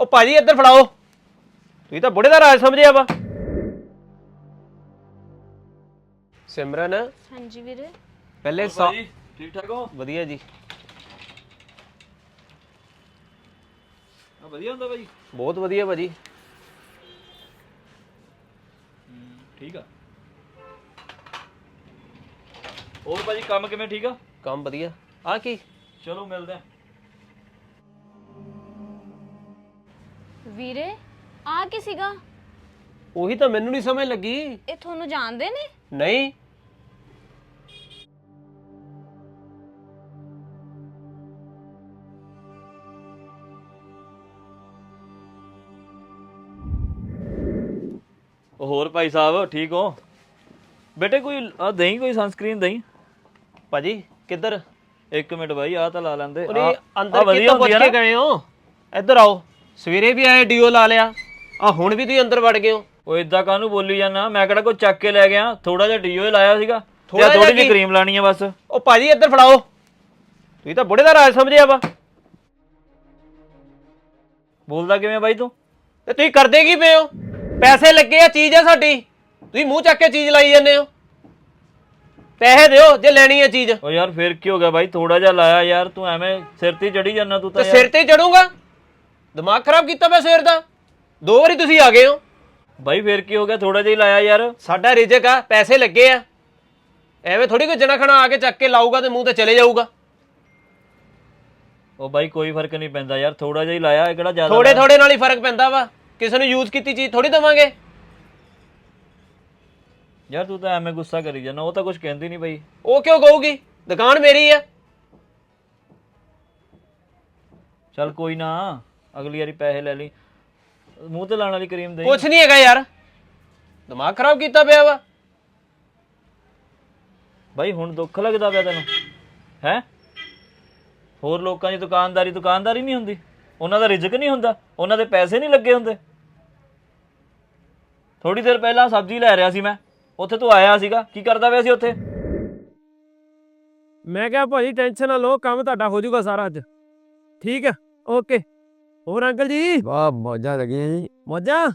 ਉਹ ਭਾਜੀ ਇੱਧਰ ਫੜਾਓ। ਤੁਸੀਂ ਤਾਂ ਬੁੜੇ ਦਾ ਰਾਜ ਸਮਝਿਆ ਵਾ। ਸਿਮਰਨ? ਹਾਂਜੀ ਵੀਰੇ। ਪਹਿਲੇ ਸੌ ਠੀਕ ਠਾਕ ਹੋ? ਵਧੀਆ ਜੀ। ਆ ਵਧੀਆ ਹੁੰਦਾ ਭਾਈ ਬਹੁਤ ਵਧੀਆ ਭਾਜੀ। ਠੀਕ ਆ। ਹੋਰ ਭਾਜੀ ਕੰਮ ਕਿਵੇਂ ਠੀਕ ਆ? ਕੰਮ ਵਧੀਆ। ਆ ਕੀ? ਚਲੋ ਮਿਲਦੇ ਆ। ਵੀਰੇ ਆ ਕੀ ਸੀਗਾ? ਉਹੀ ਤਾਂ ਮੈਨੂੰ ਨਹੀਂ ਸਮਝ ਲੱਗੀ। ਇਹ ਤੁਹਾਨੂੰ ਜਾਣਦੇ ਨੇ? ਨਹੀਂ। ਉਹ ਹੋਰ ਭਾਈ ਸਾਹਿਬ ਠੀਕ ਹੋ? ਬੇਟੇ ਕੋਈ ਆ ਦਹੀਂ ਕੋਈ ਸਨਸਕ੍ਰੀਨ ਦਹੀਂ? ਭਾਜੀ ਕਿੱਧਰ? ਇੱਕ ਮਿੰਟ ਭਾਈ ਆ ਤਾਂ ਲਾ ਲੈਂਦੇ। ਉਹਨੇ ਆਹ- ਆਹ ਅੰਦਰ ਵਧੀਆ ਕਿੱਥੋਂ ਪੁੱਛ ਹੁੰਦੀ ਆ ਕੇ। ਗਏ ਹੋ? ਇੱਧਰ ਆਓ। ਸਵੇਰੇ ਵੀ ਆਏ ਡੀਓ ਲਾ ਲਿਆ। ਆ ਹੁਣ ਵੀ ਤੁਸੀਂ ਅੰਦਰ ਵੜ ਗਏ ਹੋ। ਉਹ ਇਦਾਂ ਕਾਹਨੂੰ ਬੋਲੀ ਜਾਂਦਾ? ਮੈਂ ਕਿਹੜਾ ਕੋਈ ਚੱਕ ਕੇ ਲੈ ਗਿਆ? ਥੋੜਾ ਜਿਹਾ ਡੀਓ ਹੀ ਲਾਇਆ ਸੀਗਾ। ਥੋੜਾ ਜਿਹਾ ਥੋੜੀ ਜਿਹੀ? ਕਰੀਮ ਲਾਣੀ ਆ ਬਸ। ਉਹ ਭਾਜੀ ਇੱਧਰ ਫੜਾਓ। ਤੁਸੀਂ ਤਾਂ ਬੁੜੇ ਦਾ ਰਾਜ ਸਮਝਿਆ ਵਾ। ਬੋਲਦਾ ਕਿਵੇਂ ਬਾਈ ਤੂੰ? ਤੇ ਤੁਸੀਂ ਕਰਦੇ ਕੀ ਪਏ ਹੋ? ਪੈਸੇ ਲੱਗੇ ਆ ਚੀਜ਼ ਆ ਸਾਡੀ। ਤੁਸੀਂ ਮੂੰਹ ਚੱਕ ਕੇ ਚੀਜ਼ ਲਾਈ ਜਾਂਦੇ ਹੋ। ਪੈਸੇ ਦਿਓ ਜੇ ਲੈਣੀ ਹੈ ਚੀਜ਼। ਉਹ ਯਾਰ ਫੇਰ ਕੀ ਹੋ ਗਿਆ ਬਾਈ? ਥੋੜਾ ਜਿਹਾ ਲਾਇਆ ਯਾਰ ਤੂੰ ਐਵੇਂ ਸਿਰ ਤੇ ਚੜੀ ਜਾਂਦਾ ਤੂੰ ਤੇ ਸਿਰ ਤੇ ਚੜੂੰਗਾ ਦਿਮਾਗ ਖਰਾਬ ਕੀਤਾ ਮੈਂ ਸਵੇਰ ਦਾ। ਦੋ ਵਾਰੀ ਤੁਸੀਂ ਆ ਗਏ ਹੋ। ਬਾਈ ਫੇਰ ਕੀ ਹੋ ਗਿਆ? ਥੋੜਾ ਜਿਹਾ ਹੀ ਲਾਇਆ ਯਾਰ। ਸਾਡਾ ਰਿਜਕ ਆ ਪੈਸੇ ਲੱਗੇ ਆ। ਐਵੇਂ ਥੋੜੀ ਕੋਈ ਜਣਾ ਖਣਾ ਆ ਕੇ ਚੱਕ ਕੇ ਲਾਊਗਾ ਤੇ ਮੂੰਹ ਤੇ ਚਲੇ ਜਾਊਗਾ। ਉਹ ਬਾਈ ਕੋਈ ਫ਼ਰਕ ਨਹੀਂ ਪੈਂਦਾ ਯਾਰ। ਥੋੜਾ ਜਿਹਾ ਹੀ ਲਾਇਆ ਇਹ ਕਿਹੜਾ ਜ਼ਿਆਦਾ ਥੋੜੇ ਥੋੜੇ ਨਾਲ ਹੀ ਫ਼ਰਕ ਪੈਂਦਾ ਵਾ। ਕਿਸੇ ਨੂੰ ਯੂਜ਼ ਕੀਤੀ ਚੀਜ਼ ਥੋੜੀ ਦਵਾਂਗੇ। ਯਾਰ ਤੂੰ ਤਾਂ ਐਵੇਂ ਗੁੱਸਾ ਕਰੀ ਜਾਂਦਾ। ਉਹ ਤਾਂ ਕੁਝ ਕਹਿੰਦੀ ਨਹੀਂ ਬਾਈ। ਉਹ ਕਿਉਂ ਕਹੂਗੀ? ਦੁਕਾਨ ਮੇਰੀ ਆ। ਚੱਲ ਕੋਈ ਨਾ। ਅਗਲੀ ਵਾਰੀ ਪੈਸੇ ਲੈ ਲਈ। ਮੂੰਹ ਤੇ ਲਾਉਣ ਵਾਲੀ ਕਰੀਮ ਦੇ ਕੁਛ ਨਹੀਂ ਹੈਗਾ ਯਾਰ। ਦਿਮਾਗ ਖਰਾਬ ਕੀਤਾ ਪਿਆ ਵਾ। ਬਾਈ ਹੁਣ ਦੁੱਖ ਲੱਗਦਾ ਪਿਆ ਤੈਨੂੰ। ਹੈ? ਹੋਰ ਲੋਕਾਂ ਦੀ ਦੁਕਾਨਦਾਰੀ ਦੁਕਾਨਦਾਰੀ ਨਹੀਂ ਹੁੰਦੀ। ਉਹਨਾਂ ਦਾ ਰਿਜ਼ਕ ਨਹੀਂ ਹੁੰਦਾ। ਉਹਨਾਂ ਦੇ ਪੈਸੇ ਨਹੀਂ ਲੱਗੇ ਹੁੰਦੇ। ਥੋੜੀ ਦੇਰ ਪਹਿਲਾਂ ਸਬਜ਼ੀ ਲੈ ਰਿਹਾ ਸੀ ਮੈਂ। ਉੱਥੇ ਤੂੰ ਆਇਆ ਸੀਗਾ। ਕੀ ਕਰਦਾ ਪਿਆ ਸੀ ਉੱਥੇ? ਮੈਂ ਕਿਹਾ ਭਾਜੀ ਟੈਨਸ਼ਨ ਨਾ ਲਓ। ਕੰਮ ਤੁਹਾਡਾ ਹੋ ਜਾਊਗਾ ਸਾਰਾ ਅੱਜ। ਠੀਕ ਹੈ? ਓਕੇ। ਹੋਰ ਅੰਕਲ ਜੀ? ਵਾਹ ਮੌਜਾਂ ਲੱਗੀਆਂ ਜੀ। ਮੌਜਾਂ?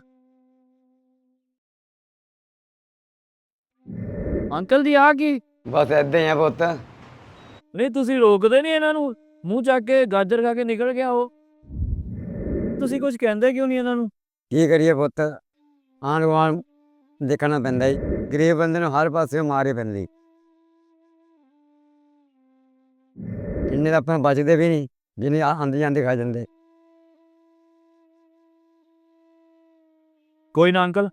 ਅੰਕਲ ਜੀ ਆ ਕੀ? ਬਸ ਏਦਾਂ ਹੀ ਆ ਪੁੱਤ। ਨਹੀਂ ਤੁਸੀਂ ਰੋਕਦੇ ਨਹੀਂ ਇਹਨਾਂ ਨੂੰ। ਮੂੰਹ ਚੱਕ ਕੇ ਗਾਜਰ ਖਾ ਕੇ ਨਿਕਲ ਗਿਆ ਉਹ। ਤੁਸੀਂ ਕੁਝ ਕਹਿੰਦੇ ਕਿਉਂ ਨਹੀਂ ਇਹਨਾਂ ਨੂੰ? ਕੀ ਕਰੀਏ ਪੁੱਤ? ਆਂਢ ਗੁਆਂਢ ਦੇਖਣਾ ਪੈਂਦਾ ਜੀ। ਗਰੀਬ ਬੰਦੇ ਨੂੰ ਹਰ ਪਾਸੇ ਮਾਰੇ ਪੈਂਦੀ। ਇੰਨੇ ਤਾਂ ਆਪਾਂ ਬਚਦੇ ਵੀ ਨਹੀਂ। ਜਿੰਨੇ ਆਂਦੇ ਜਾਂਦੇ ਖਾ ਜਾਂਦੇ। ਕੋਈ ਨਾ ਅੰਕਲ।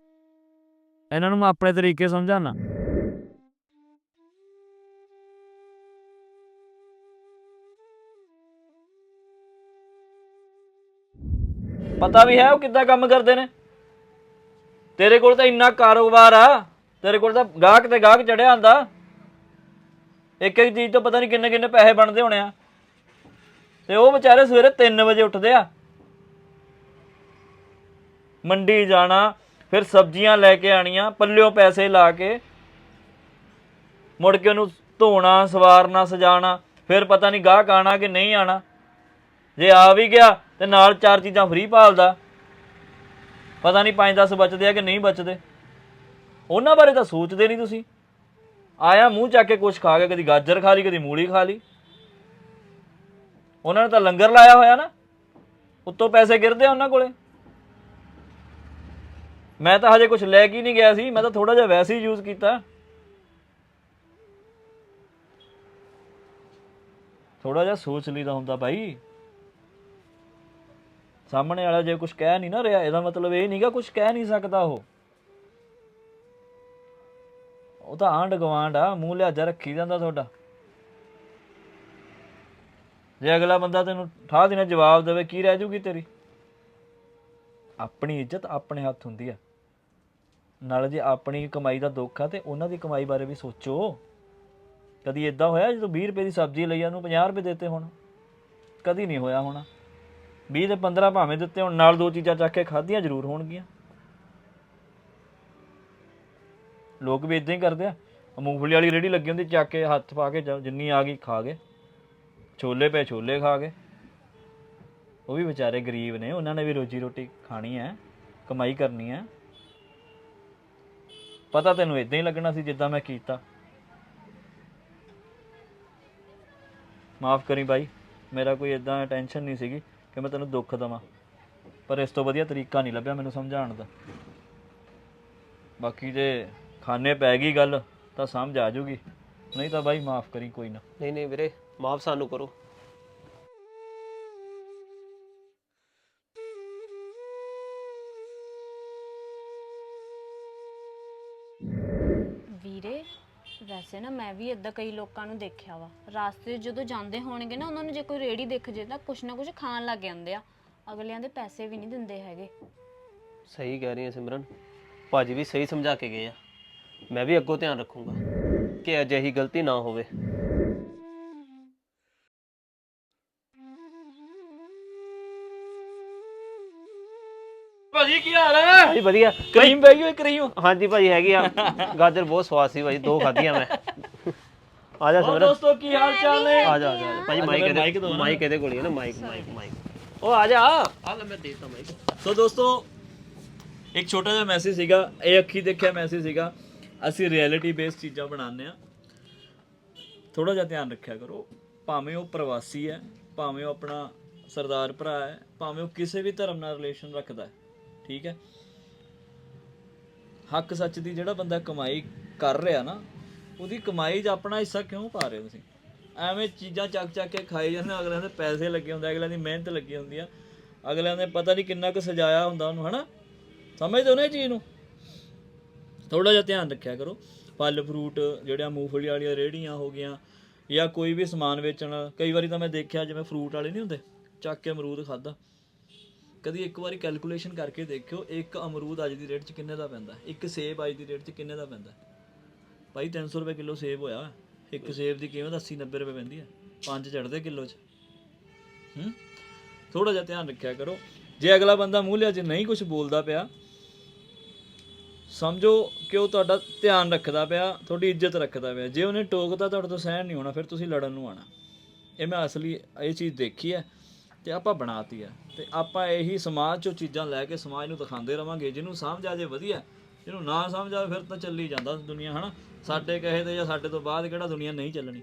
ਇਹਨਾਂ ਨੂੰ ਮੈਂ ਆਪਣੇ ਤਰੀਕੇ ਸਮਝਾਣਾ ਪਤਾ ਵੀ ਹੈ ਉਹ ਕਿੱਦਾਂ ਕੰਮ ਕਰਦੇ ਨੇ। ਤੇਰੇ ਕੋਲ ਤਾਂ ਇੰਨਾ ਕਾਰੋਬਾਰ ਆ, ਤੇਰੇ ਕੋਲ ਤਾਂ ਗਾਹਕ ਤੇ ਗਾਹਕ ਚੜਿਆ ਆਂਦਾ ਇੱਕ ਇੱਕ ਚੀਜ਼ ਤੋਂ ਪਤਾ ਨਹੀਂ ਕਿੰਨੇ ਕਿੰਨੇ ਪੈਸੇ ਬਣਦੇ ਹੋਣੇ ਆ। ਤੇ ਉਹ ਵਿਚਾਰੇ ਸਵੇਰੇ 3 ਵਜੇ ਉੱਠਦੇ ਆ। ਮੰਡੀ ਜਾਣਾ, ਫਿਰ ਸਬਜ਼ੀਆਂ ਲੈ ਕੇ ਆਣੀਆਂ, ਪੱਲਿਓ ਪੈਸੇ ਲਾ ਕੇ ਮੁੜ ਕੇ ਉਹਨੂੰ ਧੋਣਾ, ਸਵਾਰਨਾ, ਸਜਾਣਾ, ਫਿਰ ਪਤਾ ਨਹੀਂ ਗਾਹਕ ਆਣਾ ਕਿ ਨਹੀਂ ਆਣਾ। ਜੇ ਆ ਵੀ ਗਿਆ ਤੇ ਨਾਲ ਚਾਰ ਚੀਜ਼ਾਂ ਫ੍ਰੀ ਭਾਲਦਾ। ਪਤਾ ਨਹੀਂ 5-10 ਬਚਦੇ ਆ ਕਿ ਨਹੀਂ ਬਚਦੇ। ਉਹਨਾਂ ਬਾਰੇ ਤਾਂ ਸੋਚਦੇ ਨਹੀਂ ਤੁਸੀਂ। ਆਇਆ ਮੂੰਹ ਚੱਕ ਕੇ ਕੁਛ ਖਾ ਕੇ, ਕਦੀ ਗਾਜਰ ਖਾ ਲਈ, ਕਦੀ ਮੂਲੀ ਖਾ ਲਈ। ਉਹਨਾਂ ਨੇ ਤਾਂ ਲੰਗਰ ਲਾਇਆ ਹੋਇਆ ਨਾ। ਉੱਤੋਂ ਪੈਸੇ ਗਿਰਦੇ ਆ ਉਹਨਾਂ ਕੋਲੇ। ਮੈਂ ਤਾਂ ਹਜੇ ਕੁਝ ਲੈ ਕੇ ਨਹੀਂ ਗਿਆ ਸੀ, ਮੈਂ ਤਾਂ ਥੋੜਾ ਜਿਹਾ ਵੈਸੇ ਹੀ ਯੂਜ਼ ਕੀਤਾ। ਥੋੜਾ ਜਿਹਾ ਸੋਚ ਲਈਦਾ ਹੁੰਦਾ ਭਾਈ। ਸਾਹਮਣੇ ਵਾਲਾ ਜੇ ਕੁਝ ਕਹਿ ਨਹੀਂ ਨਾ ਰਿਹਾ, ਇਹਦਾ ਮਤਲਬ ਇਹ ਨਹੀਂਗਾ ਕੁਝ ਕਹਿ ਨਹੀਂ ਸਕਦਾ ਉਹ। ਉਹ ਤਾਂ ਆਂਡ ਗਵਾਂਡ ਆ, ਮੂੰਹ ਲਿਆਜਾ ਰੱਖੀ ਜਾਂਦਾ ਤੁਹਾਡਾ। ਜੇ ਅਗਲਾ ਬੰਦਾ ਤੈਨੂੰ ਠਾਹ ਦੇਣਾ ਜਵਾਬ ਦੇਵੇ, ਕੀ ਰਹਿ ਜੂਗੀ ਤੇਰੀ? ਆਪਣੀ ਇੱਜ਼ਤ ਆਪਣੇ ਹੱਥ ਹੁੰਦੀ ਆ। ਨਾਲ ਜੇ ਆਪਣੀ ਕਮਾਈ ਦਾ ਦੁੱਖ ਆ ਤੇ ਉਹਨਾਂ ਦੀ ਕਮਾਈ ਬਾਰੇ ਵੀ ਸੋਚੋ। ਕਦੀ ਇਦਾਂ ਹੋਇਆ ਜਦੋਂ 20 ਰੁਪਏ ਦੀ ਸਬਜ਼ੀ ਲਈ ਉਹਨੂੰ 50 ਰੁਪਏ ਦਿੱਤੇ ਹੋਣ? ਕਦੀ ਨਹੀਂ ਹੋਇਆ ਹੋਣਾ। 20 ਤੇ 15 ਭਾਵੇਂ ਦਿੱਤੇ ਹੋਣ, ਨਾਲ ਦੋ ਚੀਜ਼ਾਂ ਚੱਕ ਕੇ ਖਾਧੀਆਂ ਜ਼ਰੂਰ ਹੋਣਗੀਆਂ। ਲੋਕ ਵੀ ਇਦਾਂ ਹੀ ਕਰਦੇ ਆ। ਮੂੰਗਫਲੀ ਵਾਲੀ ਰੇੜੀ ਲੱਗੀ ਹੁੰਦੀ, ਚੱਕ ਕੇ ਹੱਥ ਪਾ ਕੇ ਜ- ਜਿੰਨੀ ਆ ਗਈ ਖਾ ਗਏ। ਛੋਲੇ ਪਏ ਛੋਲੇ ਖਾ ਗਏ। ਉਹ ਵੀ ਵਿਚਾਰੇ ਗਰੀਬ ਨੇ, ਉਹਨਾਂ ਨੇ ਵੀ ਰੋਜੀ ਰੋਟੀ ਖਾਣੀ ਹੈ, ਕਮਾਈ ਕਰਨੀ ਹੈ। ਪਤਾ ਤੈਨੂੰ ਇਦਾਂ ਹੀ ਲੱਗਣਾ ਸੀ ਜਿੱਦਾਂ ਮੈਂ ਕੀਤਾ। ਮਾਫ ਕਰੀ ਬਾਈ, ਮੇਰਾ ਕੋਈ ਇਦਾਂ ਟੈਨਸ਼ਨ ਨਹੀਂ ਸੀਗੀ ਕਿ ਮੈਂ ਤੈਨੂੰ ਦੁੱਖ ਦਵਾਂ। ਪਰ ਇਸ ਤੋਂ ਵਧੀਆ ਤਰੀਕਾ ਨਹੀਂ ਲੱਭਿਆ ਮੈਨੂੰ ਸਮਝਾਉਣ ਦਾ। ਬਾਕੀ ਜੇ ਖਾਣੇ ਪੈ ਗਈ ਗੱਲ ਤਾਂ ਸਮਝ ਆ ਜੂਗੀ। ਨਹੀਂ ਤਾਂ ਬਾਈ ਮਾਫ ਕਰੀ ਕੋਈ ਨਾ। ਨਹੀਂ ਨਹੀਂ ਵੀਰੇ, ਮਾਫ ਸਾਨੂੰ ਕਰੋ। ਵੀਰੇ, ਵੈਸੇ ਨਾ ਮੈਂ ਵੀ ਇਦਾਂ ਕਈ ਲੋਕਾਂ ਨੂੰ ਦੇਖਿਆ ਵਾ। ਰਾਸਤੇ 'ਚ ਜਦੋਂ ਜਾਂਦੇ ਹੋਣਗੇ ਨਾ, ਉਹਨਾਂ ਨੂੰ ਜੇ ਕੋਈ ਰੇੜੀ ਦਿਖ ਜੇ ਤਾਂ ਕੁਛ ਨਾ ਕੁਛ ਖਾਣ ਲੱਗ ਜਾਂਦੇ ਆ। ਅਗਲਿਆਂ ਦੇ ਪੈਸੇ ਵੀ ਨਹੀਂ ਦਿੰਦੇ ਹੈਗੇ। ਸਹੀ ਕਹਿ ਰਹੀ ਹੈ ਸਿਮਰਨ। ਭਾਜੀ ਵੀ ਸਹੀ ਸਮਝਾ ਕੇ ਗਏ ਆ। ਮੈਂ ਵੀ ਅੱਗੋਂ ਧਿਆਨ ਰੱਖੂੰਗਾ ਕਿ ਅਜਿਹੀ ਗਲਤੀ ਨਾ ਹੋਵੇ। ਭਾਜੀ ਕੀ ਹਾਲ ਹੈ? ਭਾਜੀ ਵਧੀਆ। ਕਰੀਮ ਬੈ ਗਈ ਕਰੀਮ? ਹਾਂਜੀ ਭਾਜੀ ਹੈਗੀ ਆ। ਗਾਜਰ ਬਹੁਤ ਸਵਾਦ ਸੀ ਭਾਜੀ ਦੋ ਖਾਧੀਆਂ ਮੈਂ। ਆ ਜਾ ਹੋਰ ਸਿਮਰਨ। ਦੋਸਤੋ ਕੀ ਹਾਲ ਚਾਲ ਨੇ? ਆ ਜਾ ਆ ਜਾ। ਭਾਜੀ ਮਾਈਕ ਇਹਦੇ ਦਿਓ ਨਾ। ਮਾਈਕ ਇਹਦੇ ਕੋਲ ਹੀ ਹੈ ਨਾ ਮਾਈਕ ਮਾਈਕ ਮਾਈਕ ਉਹ ਆ ਜਾ। ਆ ਲੈ ਮੈਂ ਦੇਤਾ ਮਾਈਕ ਸੋ ਦੋਸਤੋ ਇੱਕ ਛੋਟਾ ਜਿਹਾ ਮੈਸੇਜ ਸੀਗਾ ਇਹ ਅੱਖੀ ਦੇਖਿਆ ਮੈਸੇਜ ਸੀਗਾ। ਅਸੀਂ ਰਿਐਲਿਟੀ ਬੇਸਡ ਚੀਜ਼ਾਂ ਬਣਾਉਂਦੇ ਆ ਥੋੜਾ ਜਿਹਾ ਧਿਆਨ ਰੱਖਿਆ ਕਰੋ। ਭਾਵੇਂ ਉਹ ਪ੍ਰਵਾਸੀ ਹੈ ਭਾਵੇਂ ਉਹ ਆਪਣਾ ਸਰਦਾਰ ਭਰਾ ਹੈ ਭਾਵੇਂ ਉਹ ਕਿਸੇ ਵੀ ਧਰਮ ਨਾਲ ਰਿਲੇਸ਼ਨ ਰੱਖਦਾ ਹੈ। ਠੀਕ ਹੈ? ਹੱਕ ਸੱਚ ਦੀ ਜਿਹੜਾ ਬੰਦਾ ਕਮਾਈ ਕਰ ਰਿਹਾ ਨਾ, ਉਹਦੀ ਕਮਾਈ 'ਚ ਆਪਣਾ ਹਿੱਸਾ ਕਿਉਂ ਪਾ ਰਹੇ ਹੋ ਤੁਸੀਂ? ਐਵੇਂ ਚੀਜ਼ਾਂ ਚੱਕ ਚੱਕ ਕੇ ਖਾਈ ਜਾਂਦੇ ਅਗਲਿਆਂ ਦੇ ਪੈਸੇ ਲੱਗੇ ਹੁੰਦੇ ਅਗਲਿਆਂ ਦੀ ਮਿਹਨਤ ਲੱਗੀ ਹੁੰਦੀ ਆ, ਅਗਲਿਆਂ ਨੇ ਪਤਾ ਨਹੀਂ ਕਿੰਨਾ ਕੁ ਸਜਾਇਆ ਹੁੰਦਾ ਉਹਨੂੰ, ਹਨਾ? ਸਮਝਦੇ ਹੋ ਨਾ ਇਹ ਚੀਜ਼ ਨੂੰ? ਥੋੜਾ ਜਿਹਾ ਧਿਆਨ ਰੱਖਿਆ ਕਰੋ। ਫਲ, ਫਰੂਟ ਜਿਹੜੀਆਂ ਮੂੰਗਫਲੀ ਵਾਲੀਆਂ ਰੇੜੀਆਂ ਹੋ ਗਈਆਂ ਜਾਂ ਕੋਈ ਵੀ ਸਮਾਨ ਵੇਚਣ ਕਈ ਵਾਰੀ ਤਾਂ ਮੈਂ ਦੇਖਿਆ ਜਿਵੇਂ ਫਰੂਟ ਵਾਲੇ ਨਹੀਂ ਹੁੰਦੇ, ਚੱਕ ਕੇ ਅਮਰੂਦ ਖਾਦਾ ਕਦੀ ਇੱਕ ਵਾਰੀ ਕੈਲਕੂਲੇਸ਼ਨ ਕਰਕੇ ਦੇਖਿਓ, ਇੱਕ ਅਮਰੂਦ ਅੱਜ ਦੀ ਰੇਟ 'ਚ ਕਿੰਨੇ ਦਾ ਪੈਂਦਾ? ਇੱਕ ਸੇਬ ਅੱਜ ਦੀ ਰੇਟ 'ਚ ਕਿੰਨੇ ਦਾ ਪੈਂਦਾ? ਭਾਈ 300 ਰੁਪਏ ਕਿਲੋ ਸੇਬ ਹੋਇਆ। ਇੱਕ ਸੇਬ ਦੀ ਕੀਮਤ 80 90 ਰੁਪਏ ਪੈਂਦੀ ਹੈ ਪੰਜ ਚੜਦੇ ਕਿਲੋ 'ਚ। ਹੂੰ? ਥੋੜਾ ਜਿਹਾ ਧਿਆਨ ਰੱਖਿਆ ਕਰੋ। ਜੇ ਅਗਲਾ ਬੰਦਾ ਮੂੰਹ ਲਿਆ, ਜੇ ਨਹੀਂ ਕੁਝ ਬੋਲਦਾ ਪਿਆ, ਸਮਝੋ ਕਿ ਉਹ ਤੁਹਾਡਾ ਧਿਆਨ ਰੱਖਦਾ ਪਿਆ, ਤੁਹਾਡੀ ਇੱਜ਼ਤ ਰੱਖਦਾ ਪਿਆ। ਜੇ ਉਹਨੇ ਟੋਕਦਾ, ਤੁਹਾਡੇ ਤੋਂ ਸਹਿਣ ਨਹੀਂ ਹੋਣਾ, ਫਿਰ ਤੁਸੀਂ ਲੜਨ ਨੂੰ ਆਣਾ ਇਹ ਮੈਂ ਅਸਲੀ, ਇਹ ਚੀਜ਼ ਦੇਖੀ ਹੈ। ਤੇ ਆਪਾਂ ਬਣਾਤੀ ਹੈ। ਤੇ ਆਪਾਂ ਇਹੀ ਸਮਾਜ ਚੋਂ ਚੀਜ਼ਾਂ ਲੈ ਕੇ ਸਮਾਜ ਨੂੰ ਦਿਖਾਉਂਦੇ ਰਵਾਂਗੇ, ਜਿਹਨੂੰ ਸਮਝ ਆ ਜੇ ਵਧੀਆ, ਜਿਹਨੂੰ ਨਾ ਸਮਝ ਆ ਫਿਰ ਤਾਂ ਚੱਲੀ ਜਾਂਦਾ ਦੁਨੀਆ, ਹਨਾ? ਸਾਡੇ ਕਹੇ ਤੇ ਜਾਂ ਸਾਡੇ ਤੋਂ ਬਾਅਦ ਕਿਹੜਾ ਦੁਨੀਆ ਨਹੀਂ ਚੱਲਣੀ।